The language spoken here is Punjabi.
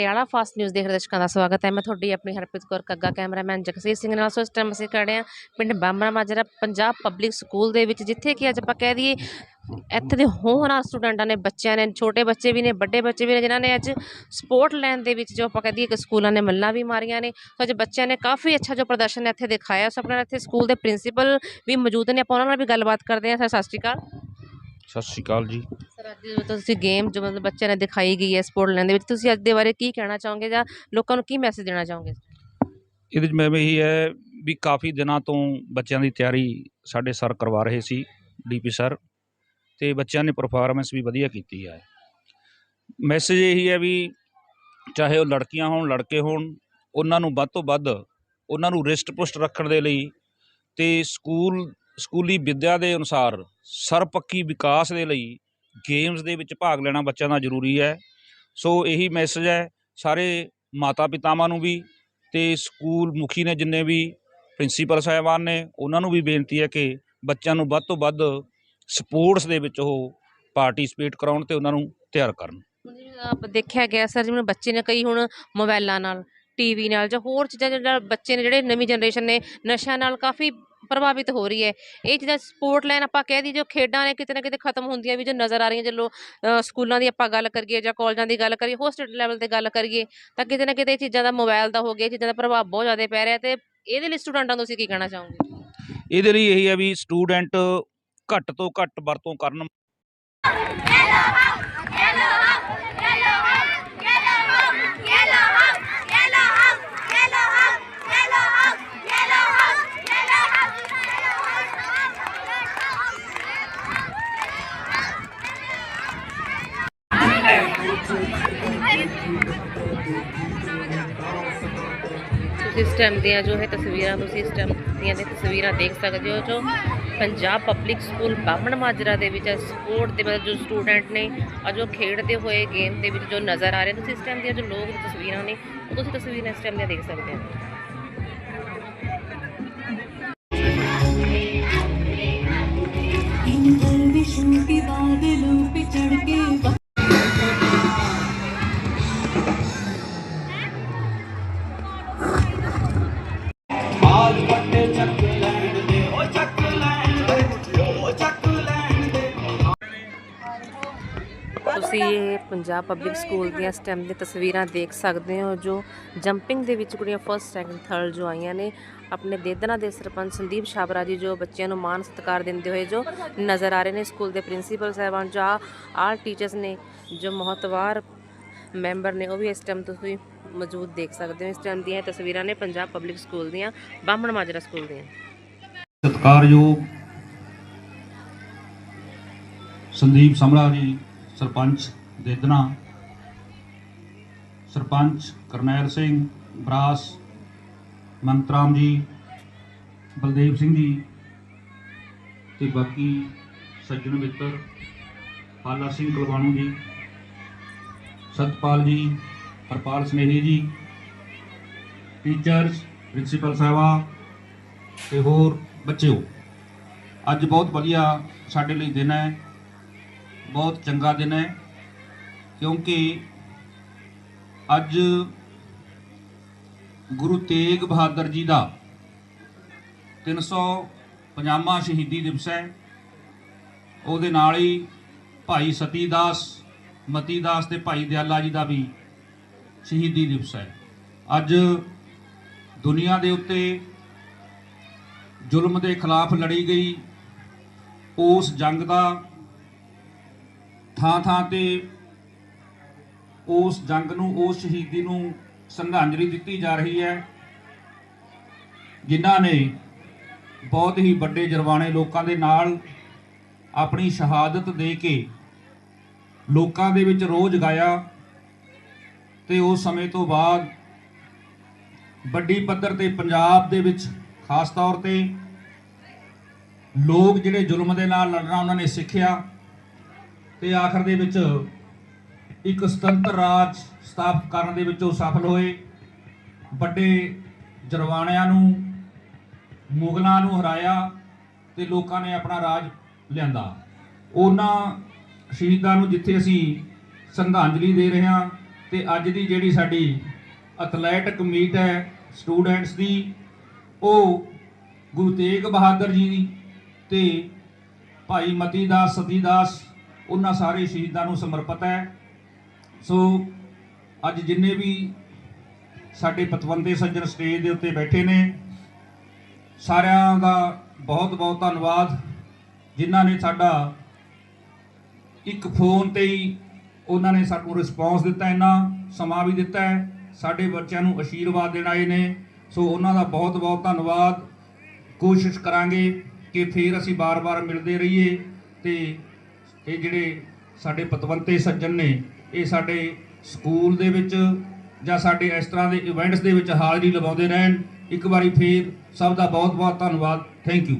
ਪਟਿਆਲਾ ਫਾਸਟ ਨਿਊਜ਼ ਦੇਖ ਰਹੇ ਦਰਸ਼ਕਾਂ ਦਾ ਸਵਾਗਤ ਹੈ। ਮੈਂ ਤੁਹਾਡੀ ਆਪਣੀ ਹਰਪ੍ਰੀਤ ਕੌਰ ਕੱਗਾ, ਕੈਮਰਾਮੈਨ ਜਗਸੀਰ ਸਿੰਘ ਨਾਲ। ਸੋ ਇਸ ਟਾਈਮ ਅਸੀਂ ਖੜੇ ਹਾਂ ਪਿੰਡ ਬਾਮਣਾ ਮਾਜਰਾ, ਪੰਜਾਬ ਪਬਲਿਕ ਸਕੂਲ ਦੇ ਵਿੱਚ, ਜਿੱਥੇ ਕਿ ਅੱਜ ਆਪਾਂ ਕਹਿ ਦਈਏ ਇੱਥੇ ਦੇ ਹੋਣਹਾਰ ਸਟੂਡੈਂਟਾਂ ਨੇ, ਬੱਚਿਆਂ ਨੇ, ਛੋਟੇ ਬੱਚੇ ਵੀ ਨੇ, ਵੱਡੇ ਬੱਚੇ ਵੀ ਨੇ, ਜਿਨ੍ਹਾਂ ਨੇ ਅੱਜ ਸਪੋਰਟ ਲੈਣ ਦੇ ਵਿੱਚ ਜੋ ਆਪਾਂ ਕਹਿ ਦਈਏ ਕਿ ਸਕੂਲਾਂ ਨੇ ਮੱਲਾਂ ਵੀ ਮਾਰੀਆਂ ਨੇ। ਸੋ ਅੱਜ ਬੱਚਿਆਂ ਨੇ ਕਾਫੀ ਅੱਛਾ ਜੋ ਪ੍ਰਦਰਸ਼ਨ ਇੱਥੇ ਦਿਖਾਇਆ। ਸੋ ਆਪਣੇ ਇੱਥੇ ਸਕੂਲ ਦੇ ਪ੍ਰਿੰਸੀਪਲ ਵੀ ਮੌਜੂਦ ਨੇ। ਆਪਾਂ ਉਹਨਾਂ ਨਾਲ ਵੀ ਗੱਲਬਾਤ ਕਰਦੇ ਹਾਂ। ਸਰ, ਸਤਿ ਸ਼੍ਰੀ ਅਕਾਲ। ਸਤਿ ਸ਼੍ਰੀ ਅਕਾਲ ਜੀ। ਸਰ, ਅੱਜ ਜੋ ਤੁਸੀਂ ਗੇਮ ਜੋ ਮਤਲਬ ਬੱਚਿਆਂ ਨੇ ਦਿਖਾਈ ਗਈ ਹੈ ਸਪੋਰਟ ਲੈਣ ਦੇ ਵਿੱਚ, ਤੁਸੀਂ ਅੱਜ ਦੇ ਬਾਰੇ ਕੀ ਕਹਿਣਾ ਚਾਹੋਗੇ ਜਾਂ ਲੋਕਾਂ ਨੂੰ ਕੀ ਮੈਸੇਜ ਦੇਣਾ ਚਾਹੋਗੇ? ਇਹਦੇ ਵਿੱਚ ਮੈਂ ਇਹੀ ਹੈ ਵੀ ਕਾਫੀ ਦਿਨਾਂ ਤੋਂ ਬੱਚਿਆਂ ਦੀ ਤਿਆਰੀ ਸਾਡੇ ਸਰ ਕਰਵਾ ਰਹੇ ਸੀ ਡੀਪੀ ਸਰ ਤੇ ਬੱਚਿਆਂ ਨੇ ਪਰਫਾਰਮੈਂਸ ਵੀ ਵਧੀਆ ਕੀਤੀ ਹੈ ਮੈਸੇਜ ਇਹੀ ਹੈ ਵੀ ਚਾਹੇ ਉਹ ਲੜਕੀਆਂ ਹੋਣ, ਲੜਕੇ ਹੋਣ, ਉਹਨਾਂ ਨੂੰ ਵੱਧ ਤੋਂ ਵੱਧ ਉਹਨਾਂ ਨੂੰ ਰਿਸ਼ਟ ਪੁਸ਼ਟ ਰੱਖਣ ਦੇ ਲਈ ਤੇ ਸਕੂਲ, ਸਕੂਲੀ ਵਿੱਦਿਆ ਦੇ ਅਨੁਸਾਰ ਸਰਪੱਖੀ ਵਿਕਾਸ ਦੇ ਲਈ ਗੇਮਸ ਦੇ ਵਿੱਚ ਭਾਗ ਲੈਣਾ ਬੱਚਿਆਂ ਦਾ ਜ਼ਰੂਰੀ ਹੈ। ਸੋ ਇਹੀ ਮੈਸੇਜ ਹੈ, ਸਾਰੇ ਮਾਤਾ ਪਿਤਾਵਾਂ ਨੂੰ ਵੀ ਤੇ ਸਕੂਲ ਮੁਖੀ ਨੇ ਜਿੰਨੇ ਵੀ ਪ੍ਰਿੰਸੀਪਲ ਸਾਹਿਬਾਨ ਨੇ, ਉਹਨਾਂ ਨੂੰ ਵੀ ਬੇਨਤੀ ਹੈ ਕਿ ਬੱਚਿਆਂ ਨੂੰ ਵੱਧ ਤੋਂ ਵੱਧ ਸਪੋਰਟਸ ਦੇ ਵਿੱਚ ਉਹ ਪਾਰਟਿਸਿਪੇਟ ਕਰਾਉਣ ਤੇ ਉਹਨਾਂ ਨੂੰ ਤਿਆਰ ਕਰਨ। ਆਪ ਦੇਖਿਆ ਗਿਆ ਸਰ ਜਿਵੇਂ ਬੱਚੇ ਨੇ ਕਈ ਹੁਣ ਮੋਬਾਈਲਾਂ ਨਾਲ ਟੀਵੀ ਨਾਲ ਜਾਂ ਹੋਰ ਚੀਜ਼ਾਂ ਜਿਹੜਾ ਬੱਚੇ ਨੇ ਜਿਹੜੇ ਨਵੀਂ ਜਨਰੇਸ਼ਨ ਨੇ, ਨਸ਼ਿਆਂ ਨਾਲ ਕਾਫੀ ਪ੍ਰਭਾਵਿਤ ਹੋ ਰਹੀ ਹੈ। ਇਹ ਚੀਜ਼ਾਂ ਸਪੋਰਟ ਲਾਈਨ ਆਪਾਂ ਕਹਿ ਦੀ ਜੋ ਖੇਡਾਂ ਨੇ ਕਿਤੇ ਨਾ ਕਿਤੇ ਖਤਮ ਹੁੰਦੀਆਂ ਵੀ ਜੋ ਨਜ਼ਰ ਆ ਰਹੀਆਂ ਜਦੋਂ ਸਕੂਲਾਂ ਦੀ ਆਪਾਂ ਗੱਲ ਕਰੀਏ ਜਾਂ ਕਾਲਜਾਂ ਦੀ ਗੱਲ ਕਰੀਏ ਹੋਸਟਲ ਲੈਵਲ ਤੇ ਗੱਲ ਕਰੀਏ, ਤਾਂ ਕਿਤੇ ਨਾ ਕਿਤੇ ਇਹ ਚੀਜ਼ਾਂ ਦਾ ਮੋਬਾਈਲ ਦਾ ਹੋ ਗਿਆ, ਇਹ ਚੀਜ਼ਾਂ ਦਾ ਪ੍ਰਭਾਵ ਬਹੁਤ ਜ਼ਿਆਦਾ ਪੈ ਰਿਹਾ ਤੇ ਇਹਦੇ ਲਈ ਸਟੂਡੈਂਟਾਂ ਨੂੰ ਤੁਸੀਂ ਕੀ ਕਹਿਣਾ ਚਾਹੋਗੇ? ਇਹਦੇ ਲਈ ਇਹੀ ਹੈ ਵੀ ਸਟੂਡੈਂਟ ਘੱਟ ਤੋਂ ਘੱਟ ਵਰਤੋਂ ਕਰਨ। ਇਸ ਟਾਈਮ ਦੀਆਂ ਜੋ ਹੈ ਤਸਵੀਰਾਂ ਤੁਸੀਂ ਇਸ ਟਾਈਮ ਦੀਆਂ ਦੇ ਤਸਵੀਰਾਂ ਦੇਖ ਸਕਦੇ ਹੋ, ਜੋ ਪੰਜਾਬ ਪਬਲਿਕ ਸਕੂਲ ਬਾਹਮਣ ਮਾਜਰਾ ਦੇ ਵਿੱਚ ਸਪੋਰਟ ਦੇ ਮਤਲਬ ਜੋ ਸਟੂਡੈਂਟ ਨੇ ਆ ਜੋ ਖੇਡਦੇ ਹੋਏ ਗੇਮ ਦੇ ਵਿੱਚ ਜੋ ਨਜ਼ਰ ਆ ਰਹੇ ਤੁਸੀਂ ਇਸ ਟਾਈਮ ਦੀਆਂ ਜੋ ਲੋਕ ਤਸਵੀਰਾਂ ਨੇ, ਉਹ ਤੁਸੀਂ ਤਸਵੀਰਾਂ ਇਸ ਟਾਈਮ ਦੀਆਂ ਦੇਖ ਸਕਦੇ ਹੋ। ਤੁਸੀਂ ਪੰਜਾਬ ਪਬਲਿਕ ਸਕੂਲ ਦੀਆਂ ਸਟੈਮ ਦੀਆਂ ਤਸਵੀਰਾਂ ਦੇਖ ਸਕਦੇ ਹੋ, ਜੋ ਜੰਪਿੰਗ ਦੇ ਵਿੱਚ ਕੁੜੀਆਂ ਫਸਟ ਸੈਕੰਡ ਥਰਡ ਜੋ ਆਈਆਂ ਨੇ, ਆਪਣੇ ਦੇਦਨਾ ਦੇ ਸਰਪੰਚ ਸੰਦੀਪ ਛਾਬਰਾ ਜੀ, ਜੋ ਬੱਚਿਆਂ ਨੂੰ ਮਾਣ ਸਤਿਕਾਰ ਦਿੰਦੇ ਹੋਏ ਜੋ ਨਜ਼ਰ ਆ ਰਹੇ ਨੇ ਸਕੂਲ ਦੇ ਪ੍ਰਿੰਸੀਪਲ ਸਾਹਿਬਾਨ, ਜੋ ਆਲ ਟੀਚਰਸ ਨੇ ਜੋ ਮਹਤਵਾਰ ਮੈਂਬਰ ਨੇ, ਉਹ ਵੀ ਇਸ ਟਾਈਮ ਤੁਸੀਂ ਮੌਜੂਦ ਦੇਖ ਸਕਦੇ ਹੋ। ਇਸ ਟਾਈਮ ਦੀਆਂ ਤਸਵੀਰਾਂ ਨੇ ਪੰਜਾਬ ਪਬਲਿਕ ਸਕੂਲ ਦੀਆਂ, ਬਾਹਮਣ ਮਾਜਰਾ ਸਕੂਲ ਦੀਆਂ। ਸਤਿਕਾਰਯੋਗ ਸੰਦੀਪ ਸਮਰਾ ਜੀ, ਸਰਪੰਚ ਦੇਦਨਾ ਸਰਪੰਚ ਕਰਨੈਲ ਸਿੰਘ, ਬਰਾਸ, ਮੰਤਰਾਮ ਜੀ, ਬਲਦੇਵ ਸਿੰਘ ਜੀ ਤੇ ਬਾਕੀ ਸੱਜਣ ਮਿੱਤਰ ਹਾਲਾ ਸਿੰਘ ਕੁਲਵਾਣੂ ਜੀ, ਸਤਪਾਲ ਜੀ, ਹਰਪਾਲ ਸਨੇਹੀ ਜੀ, ਟੀਚਰਸ, ਪ੍ਰਿੰਸੀਪਲ ਸਾਹਿਬਾ ਤੇ ਹੋਰ ਬੱਚਿਓ, ਅੱਜ ਬਹੁਤ ਵਧੀਆ ਸਾਡੇ ਲਈ ਦਿਨ ਹੈ, ਬਹੁਤ ਚੰਗਾ ਦਿਨ ਹੈ। ਕਿਉਂਕਿ ਅੱਜ ਗੁਰੂ ਤੇਗ ਬਹਾਦਰ ਜੀ ਦਾ 350ਵਾਂ ਸ਼ਹੀਦੀ ਦਿਵਸ ਹੈ। ਉਹਦੇ ਨਾਲ ਹੀ ਭਾਈ ਸਤੀਦਾਸ, ਮਤੀਦਾਸ ਤੇ ਭਾਈ ਦਿਆਲਾ ਜੀ ਦਾ ਵੀ ਸ਼ਹੀਦੀ ਦਿਵਸ ਹੈ। ਅੱਜ ਦੁਨੀਆ ਦੇ ਉੱਤੇ ਜ਼ੁਲਮ ਦੇ ਖਿਲਾਫ ਲੜੀ ਗਈ ਉਸ ਜੰਗ ਦਾ ਥਾਂ ਥਾਂ ਤੇ ਉਸ ਜੰਗ ਨੂੰ, ਉਸ ਸ਼ਹੀਦੀ ਨੂੰ ਸ਼ਰਧਾਂਜਲੀ ਦਿੱਤੀ ਜਾ ਰਹੀ ਹੈ, ਜਿਨ੍ਹਾਂ ਨੇ ਬਹੁਤ ਹੀ ਵੱਡੇ ਜਰਵਾਣੇ ਲੋਕਾਂ ਦੇ ਨਾਲ ਆਪਣੀ ਸ਼ਹਾਦਤ ਦੇ ਕੇ ਲੋਕਾਂ ਦੇ ਵਿੱਚ ਰੋਹ ਜਗਾਇਆ ਤੇ ਉਸ ਸਮੇਂ ਤੋਂ ਬਾਅਦ ਵੱਡੀ ਪੱਧਰ ਤੇ ਪੰਜਾਬ ਦੇ ਵਿੱਚ ਖਾਸ ਤੌਰ ਤੇ ਲੋਕ ਜਿਹੜੇ ਜ਼ੁਲਮ ਦੇ ਨਾਲ ਲੜਨਾ ਉਹਨਾਂ ਨੇ ਸਿੱਖਿਆ ਤੇ ਆਖਰ ਦੇ ਵਿੱਚ ਇੱਕ ਸੁਤੰਤਰ ਰਾਜ ਸਥਾਪਿਤ ਕਰਨ ਦੇ ਵਿੱਚ ਉਹ ਸਫਲ ਹੋਏ। ਵੱਡੇ ਜਰਵਾਣਿਆਂ ਨੂੰ, ਮੁਗਲਾਂ ਨੂੰ ਹਰਾਇਆ ਤੇ ਲੋਕਾਂ ਨੇ ਆਪਣਾ ਰਾਜ ਲਿਆਂਦਾ। ਉਹਨਾਂ ਸ਼ਹੀਦਾਂ ਨੂੰ ਜਿੱਥੇ ਅਸੀਂ ਸ਼ਰਧਾਂਜਲੀ ਦੇ ਰਹੇ ਹਾਂ ਤੇ ਅੱਜ ਦੀ ਜਿਹੜੀ ਸਾਡੀ ਐਥਲੈਟਿਕ ਮੀਟ ਹੈ ਸਟੂਡੈਂਟਸ ਦੀ, ਉਹ ਗੁਰੂ ਤੇਗ ਬਹਾਦਰ ਜੀ ਦੀ ਤੇ ਭਾਈ ਮਤੀ ਦਾਸ ਸਤੀ ਦਾਸ ਉਹਨਾਂ ਸਾਰੇ ਸ਼ਹੀਦਾਂ ਨੂੰ ਸਮਰਪਿਤ ਹੈ। ਸੋ ਅੱਜ ਜਿੰਨੇ ਵੀ ਸਾਡੇ ਪਤਵੰਤੇ ਸੱਜਣ ਸਟੇਜ ਦੇ ਉੱਤੇ ਬੈਠੇ ਨੇ, ਸਾਰਿਆਂ ਦਾ ਬਹੁਤ ਬਹੁਤ ਧੰਨਵਾਦ, ਜਿਨ੍ਹਾਂ ਨੇ ਸਾਡਾ ਇੱਕ ਫੋਨ ਤੇ ਹੀ ਉਹਨਾਂ ਨੇ ਸਾਨੂੰ ਰਿਸਪੌਂਸ ਦਿੱਤਾ, ਇੰਨਾ ਸਮਾਂ ਵੀ ਦਿੱਤਾ ਹੈ, ਸਾਡੇ ਬੱਚਿਆਂ ਨੂੰ ਅਸ਼ੀਰਵਾਦ ਦੇਣ ਆਏ ਨੇ। ਸੋ ਉਹਨਾਂ ਦਾ ਬਹੁਤ ਬਹੁਤ ਧੰਨਵਾਦ। ਕੋਸ਼ਿਸ਼ ਕਰਾਂਗੇ ਕਿ ਫੇਰ ਅਸੀਂ ਬਾਰ-ਬਾਰ ਮਿਲਦੇ ਰਹੀਏ ਤੇ ਇਹ ਜਿਹੜੇ ਸਾਡੇ ਪਤਵੰਤੇ ਸੱਜਣ ਨੇ ਇਹ ਸਾਡੇ ਸਕੂਲ ਦੇ ਵਿੱਚ ਜਾਂ ਸਾਡੇ ਇਸ ਤਰ੍ਹਾਂ ਦੇ ਇਵੈਂਟਸ ਦੇ ਵਿੱਚ ਹਾਜ਼ਰੀ ਲਵਾਉਂਦੇ ਰਹਿਣ। ਇੱਕ ਵਾਰੀ ਫੇਰ ਸਭ ਦਾ ਬਹੁਤ ਬਹੁਤ ਧੰਨਵਾਦ। Thank you